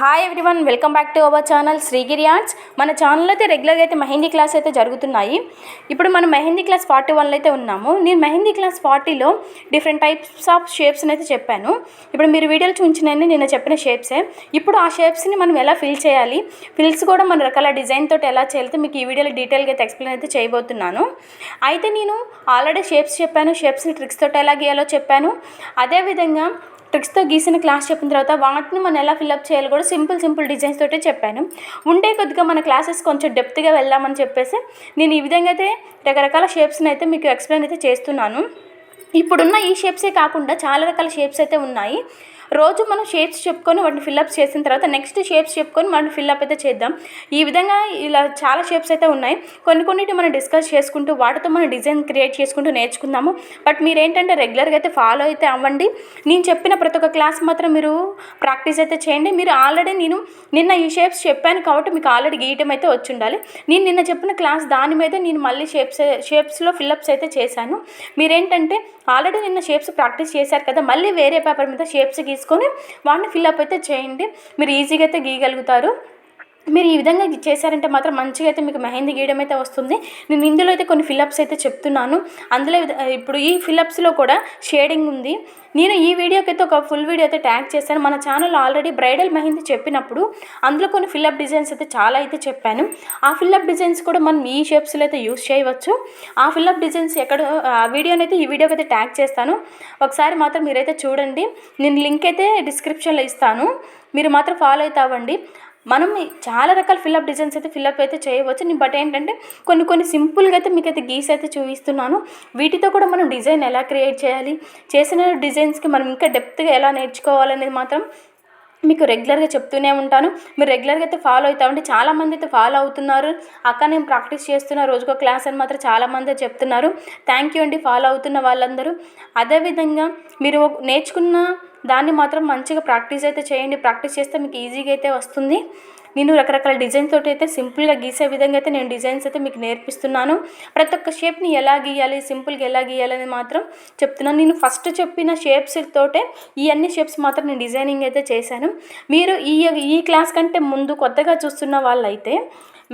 Hi everyone welcome back to our channel Srigiri Arts మన ఛానల్లో అయితే రెగ్యులర్గా అయితే మెహందీ క్లాస్ అయితే జరుగుతున్నాయి. ఇప్పుడు మనం మెహందీ క్లాస్ ఫార్టీ వన్లో అయితే ఉన్నాము. నేను మెహందీ క్లాస్ ఫార్టీలో డిఫరెంట్ టైప్స్ ఆఫ్ షేప్స్ని అయితే చెప్పాను. ఇప్పుడు మీరు వీడియోలు చూపించినవి నేను చెప్పిన షేప్సే ఇప్పుడు ఆ షేప్స్ని మనం ఎలా ఫిల్ చేయాలి? ఫిల్స్ కూడా మన రకాల డిజైన్ తోటి ఎలా చేయాలి మీకు ఈ వీడియోలో డీటెయిల్గా అయితే ఎక్స్ప్లెయిన్ అయితే చేయబోతున్నాను. అయితే నేను ఆల్రెడీ షేప్స్ చెప్పాను. షేప్స్ని ట్రిక్స్ తోటి ఎలా గీయాలో చెప్పాను. అదేవిధంగా ట్రిక్స్తో గీసిన క్లాస్ చెప్పిన తర్వాత వాటిని మనం ఎలా ఫిల్అప్ చేయాలో కూడా సింపుల్ సింపుల్ డిజైన్స్ తోటే చెప్పాను. ఉండే కొద్దిగా మన క్లాసెస్ కొంచెం డెప్త్గా వెళ్దామని చెప్పేసి నేను ఈ విధంగా అయితే రకరకాల షేప్స్ని అయితే మీకు ఎక్స్ప్లెయిన్ అయితే చేస్తున్నాను. ఇప్పుడున్న ఈ షేప్సే కాకుండా చాలా రకాల షేప్స్ అయితే ఉన్నాయి. రోజు మనం షేప్స్ చెప్పుకొని వాటిని ఫిల్అప్ చేసిన తర్వాత నెక్స్ట్ షేప్స్ చెప్పుకొని మనం ఫిల్అప్ అయితే చేద్దాం. ఈ విధంగా ఇలా చాలా షేప్స్ అయితే ఉన్నాయి. కొన్ని కొన్నిటి మనం డిస్కస్ చేసుకుంటూ వాటితో మనం డిజైన్ క్రియేట్ చేసుకుంటూ నేర్చుకుందాము. బట్ మీరు ఏంటంటే రెగ్యులర్గా అయితే ఫాలో అయితే అవ్వండి. నేను చెప్పిన ప్రతి ఒక్క క్లాస్ మాత్రం మీరు ప్రాక్టీస్ అయితే చేయండి. మీరు ఆల్రెడీ నేను నిన్న ఈ షేప్స్ చెప్పాను కాబట్టి మీకు ఆల్రెడీ గీయటం అయితే వచ్చి ఉండాలి నేను నిన్న చెప్పిన క్లాస్ దాని మీద నేను మళ్ళీ షేప్స్ షేప్స్లో ఫిల్అప్స్ అయితే చేశాను. మీరేంటంటే ఆల్రెడీ నిన్న షేప్స్ ప్రాక్టీస్ చేశారు కదా మళ్ళీ వేరే పేపర్ మీద షేప్స్ వాడిని వాటిని ఫిల్అప్ అయితే చేయండి. మీరు ఈజీగా అయితే గీయగలుగుతారు. మీరు ఈ విధంగా చేశారంటే మాత్రం మంచిగా అయితే మీకు మెహందీ గీయడం అయితే వస్తుంది. నేను ఇందులో అయితే కొన్ని ఫిలప్స్ అయితే చెప్తున్నాను. అందులో ఇప్పుడు ఈ ఫిలప్స్లో కూడా షేడింగ్ ఉంది. నేను ఈ వీడియోకి అయితే ఒక ఫుల్ వీడియో అయితే ట్యాగ్ చేశాను. మన ఛానల్ ఆల్రెడీ బ్రైడల్ మెహందీ చెప్పినప్పుడు అందులో కొన్ని ఫిల్అప్ డిజైన్స్ అయితే చాలా అయితే చెప్పాను. ఆ ఫిల్అప్ డిజైన్స్ కూడా మనం ఈ షేప్స్లో అయితే యూస్ చేయవచ్చు. ఆ ఫిల్అప్ డిజైన్స్ ఎక్కడ ఆ వీడియోని అయితే ఈ వీడియోకి అయితే ట్యాగ్ చేస్తాను. ఒకసారి మాత్రం మీరైతే చూడండి. నేను లింక్ అయితే డిస్క్రిప్షన్లో ఇస్తాను. మీరు మాత్రం ఫాలో అవుతావండి మనం చాలా రకాల ఫిల్అప్ డిజైన్స్ అయితే ఫిల్అప్ అయితే చేయవచ్చు. నేను బట్ ఏంటంటే కొన్ని కొన్ని సింపుల్గా అయితే మీకు అయితే గీస్ అయితే చూపిస్తున్నాను. వీటితో కూడా మనం డిజైన్ ఎలా క్రియేట్ చేయాలి? చేసిన డిజైన్స్కి మనం ఇంకా డెప్త్గా ఎలా నేర్చుకోవాలనేది మాత్రం మీకు రెగ్యులర్గా చెప్తూనే ఉంటాను. మీరు రెగ్యులర్గా అయితే ఫాలో అవుతా ఉంటే చాలామంది అయితే ఫాలో అవుతున్నారు. అక్క నేను ప్రాక్టీస్ చేస్తున్న రోజుకో క్లాస్ అని మాత్రం చాలామంది చెప్తున్నారు. థ్యాంక్ యూ అండి ఫాలో అవుతున్న వాళ్ళందరూ. అదేవిధంగా మీరు నేర్చుకున్న దాన్ని మాత్రం మంచిగా ప్రాక్టీస్ అయితే చేయండి. ప్రాక్టీస్ చేస్తే మీకు ఈజీగా అయితే వస్తుంది. నేను రకరకాల డిజైన్స్ తోటి అయితే సింపుల్గా గీసే విధంగా అయితే నేను డిజైన్స్ అయితే మీకు నేర్పిస్తున్నాను. ప్రతి ఒక్క షేప్ని ఎలా గీయాలి సింపుల్గా ఎలా గీయాలని మాత్రం చెప్తున్నాను. నేను ఫస్ట్ చెప్పిన షేప్స్ తోటే ఈ అన్ని షేప్స్ మాత్రం నేను డిజైనింగ్ అయితే చేశాను. మీరు ఈ ఈ క్లాస్ కంటే ముందు కొత్తగా చూస్తున్న వాళ్ళైతే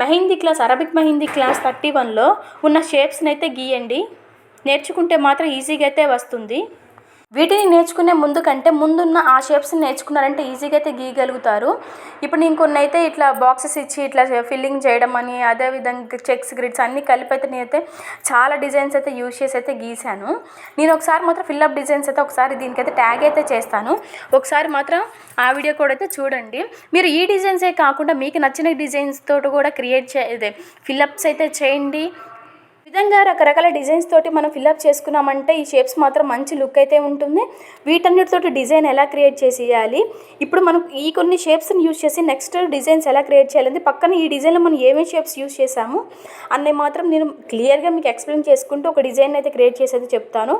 mehndi class Arabic mehndi class thirty వన్లో ఉన్న షేప్స్ని అయితే గీయండి. నేర్చుకుంటే మాత్రం ఈజీగా అయితే వస్తుంది. వీటిని నేర్చుకునే ముందు కంటే ముందున్న ఆ షేప్స్ నేర్చుకున్నారంటే ఈజీగా అయితే గీయగలుగుతారు. ఇప్పుడు నేను కొన్ని అయితే ఇట్లా బాక్సెస్ ఇచ్చి ఇట్లా ఫిల్లింగ్ చేయడం అని అదేవిధంగా చెక్స్ గ్రిడ్స్ అన్నీ కలిపి అయితే నేనైతే చాలా డిజైన్స్ అయితే యూజ్ చేసి అయితే గీశాను. నేను ఒకసారి మాత్రం ఫిల్అప్ డిజైన్స్ అయితే ఒకసారి దీనికైతే ట్యాగ్ అయితే చేస్తాను. ఒకసారి మాత్రం ఆ వీడియో కూడా అయితే చూడండి. మీరు ఈ డిజైన్సే కాకుండా మీకు నచ్చిన డిజైన్స్ తోటి కూడా క్రియేట్ చే ఇదే ఫిల్అప్స్ అయితే చేయండి. విధంగా రకరకాల డిజైన్స్ తోటి మనం ఫిల్అప్ చేసుకున్నామంటే ఈ షేప్స్ మాత్రం మంచి లుక్ అయితే ఉంటుంది. వీటన్నిటితోటి డిజైన్ ఎలా క్రియేట్ చేసేయాలి? ఇప్పుడు మనం ఈ కొన్ని షేప్స్ని యూజ్ చేసి నెక్స్ట్ డిజైన్స్ ఎలా క్రియేట్ చేయాలి పక్కన ఈ డిజైన్లో మనం ఏమేమి షేప్స్ యూజ్ చేసాము అన్నీ మాత్రం నేను క్లియర్గా మీకు ఎక్స్ప్లెయిన్ చేసుకుంటూ ఒక డిజైన్ అయితే క్రియేట్ చేసేది చెప్తాను.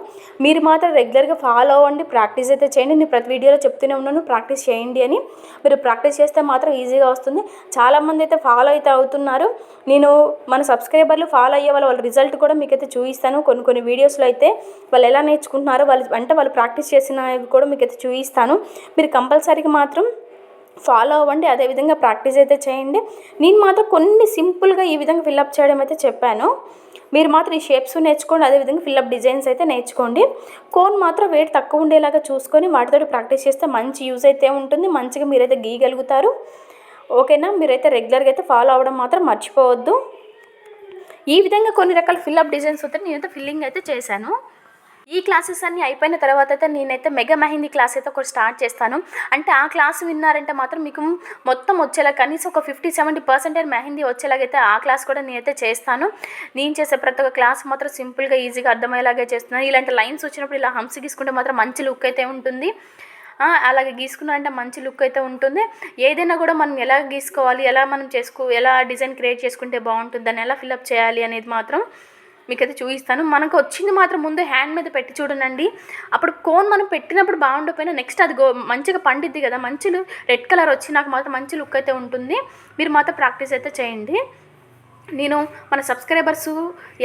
మీరు మాత్రం రెగ్యులర్గా ఫాలో అవ్వండి ప్రాక్టీస్ అయితే చేయండి. నేను ప్రతి వీడియోలో చెప్తూనే ఉన్నాను ప్రాక్టీస్ చేయండి అని. మీరు ప్రాక్టీస్ చేస్తే మాత్రం ఈజీగా వస్తుంది. చాలామంది అయితే ఫాలో అయితే అవుతున్నారు. నేను మన సబ్స్క్రైబర్లు ఫాలో అయ్యే వాళ్ళు వాళ్ళ రిజల్ట్ కూడా మీకైతే చూపిస్తాను. కొన్ని కొన్ని వీడియోస్లో అయితే వాళ్ళు ఎలా నేర్చుకుంటున్నారో వాళ్ళు అంటే వాళ్ళు ప్రాక్టీస్ చేసినవి కూడా మీకైతే చూపిస్తాను. మీరు కంపల్సరీగా మాత్రం ఫాలో అవ్వండి. అదేవిధంగా ప్రాక్టీస్ అయితే చేయండి. నేను మాత్రం కొన్ని సింపుల్గా ఈ విధంగా ఫిల్అప్ చేయడం అయితే చెప్పాను. మీరు మాత్రం ఈ షేప్స్ నేర్చుకోండి. అదేవిధంగా ఫిల్అప్ డిజైన్స్ అయితే నేర్చుకోండి. కోన్ మాత్రం వెయిట్ తక్కువ ఉండేలాగా చూసుకొని వాటితో ప్రాక్టీస్ చేస్తే మంచి యూజ్ అయితే ఉంటుంది. మంచిగా మీరైతే గీయగలుగుతారు. ఓకేనా మీరైతే రెగ్యులర్గా అయితే ఫాలో అవ్వడం మాత్రం మర్చిపోవద్దు. ఈ విధంగా కొన్ని రకాల ఫిల్అప్ డిజైన్స్ అయితే నేనైతే ఫిల్లింగ్ అయితే చేశాను. ఈ క్లాసెస్ అన్నీ అయిపోయిన తర్వాత అయితే నేనైతే మెగా మెహందీ క్లాస్ అయితే ఒకటి స్టార్ట్ చేస్తాను. అంటే ఆ క్లాస్ విన్నారంటే మాత్రం మీకు మొత్తం వచ్చేలా కనీసం ఒక ఫిఫ్టీ సెవెంటీ పర్సెంటేజ్ మెహందీ వచ్చేలాగైతే ఆ క్లాస్ కూడా నేనైతే చేస్తాను. నేను చేసే ప్రతి ఒక్క క్లాస్ మాత్రం సింపుల్గా ఈజీగా అర్థమయ్యేలాగే చేస్తున్నాను. ఇలాంటి లైన్స్ వచ్చినప్పుడు ఇలా హంస్ గీసుకుంటే మాత్రం మంచి లుక్ అయితే ఉంటుంది. అలాగే గీసుకున్నారంటే మంచి లుక్ అయితే ఉంటుంది. ఏదైనా కూడా మనం ఎలా గీసుకోవాలి ఎలా మనం చేసుకో ఎలా డిజైన్ క్రియేట్ చేసుకుంటే బాగుంటుంది దాన్ని ఎలా ఫిల్అప్ చేయాలి అనేది మాత్రం మీకైతే చూపిస్తాను. మనకు వచ్చింది మాత్రం ముందు హ్యాండ్ మీద పెట్టి చూడండి అప్పుడు కోన్ మనం పెట్టినప్పుడు బాగుండకపోయినా నెక్స్ట్ అది గో మంచిగా పండిద్ది కదా మంచి రెడ్ కలర్ వచ్చి నాకు మాత్రం మంచి లుక్ అయితే ఉంటుంది. మీరు మాత్రం ప్రాక్టీస్ అయితే చేయండి. నేను మన సబ్స్క్రైబర్స్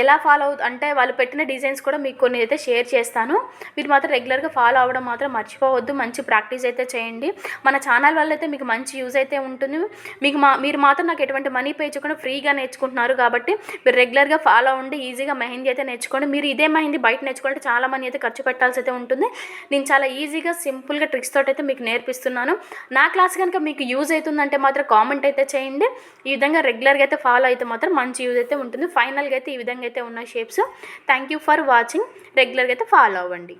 ఎలా ఫాలో అవు అంటే వాళ్ళు పెట్టిన డిజైన్స్ కూడా మీకు కొన్ని అయితే షేర్ చేస్తాను. మీరు మాత్రం రెగ్యులర్గా ఫాలో అవ్వడం మాత్రం మర్చిపోవద్దు. మంచి ప్రాక్టీస్ అయితే చేయండి. మన ఛానల్ వల్ల అయితే మీకు మంచి యూజ్ అయితే ఉంటుంది. మీకు మా మీరు మాత్రం నాకు ఎటువంటి మనీ పే చేయకుండా ఫ్రీగా నేర్చుకుంటున్నారు కాబట్టి మీరు రెగ్యులర్గా ఫాలో ఉండి ఈజీగా మెహందీ అయితే నేర్చుకోండి. మీరు ఇదే మెహందీ బయట నేర్చుకుంటే చాలా మనీ అయితే ఖర్చు పెట్టాల్సి అయితే ఉంటుంది. నేను చాలా ఈజీగా సింపుల్గా ట్రిక్స్ తోటి అయితే మీకు నేర్పిస్తున్నాను. నా క్లాస్ కనుక మీకు యూజ్ అవుతుందంటే మాత్రం కామెంట్ అయితే చేయండి. ఈ విధంగా రెగ్యులర్గా అయితే ఫాలో అయితే మాత్రం మంచి యూజ్ అయితే ఉంటుంది. ఫైనల్గా అయితే ఈ విధంగా అయితే ఉన్న shapes thank you for watching రెగ్యులర్గా అయితే ఫాలో అవ్వండి.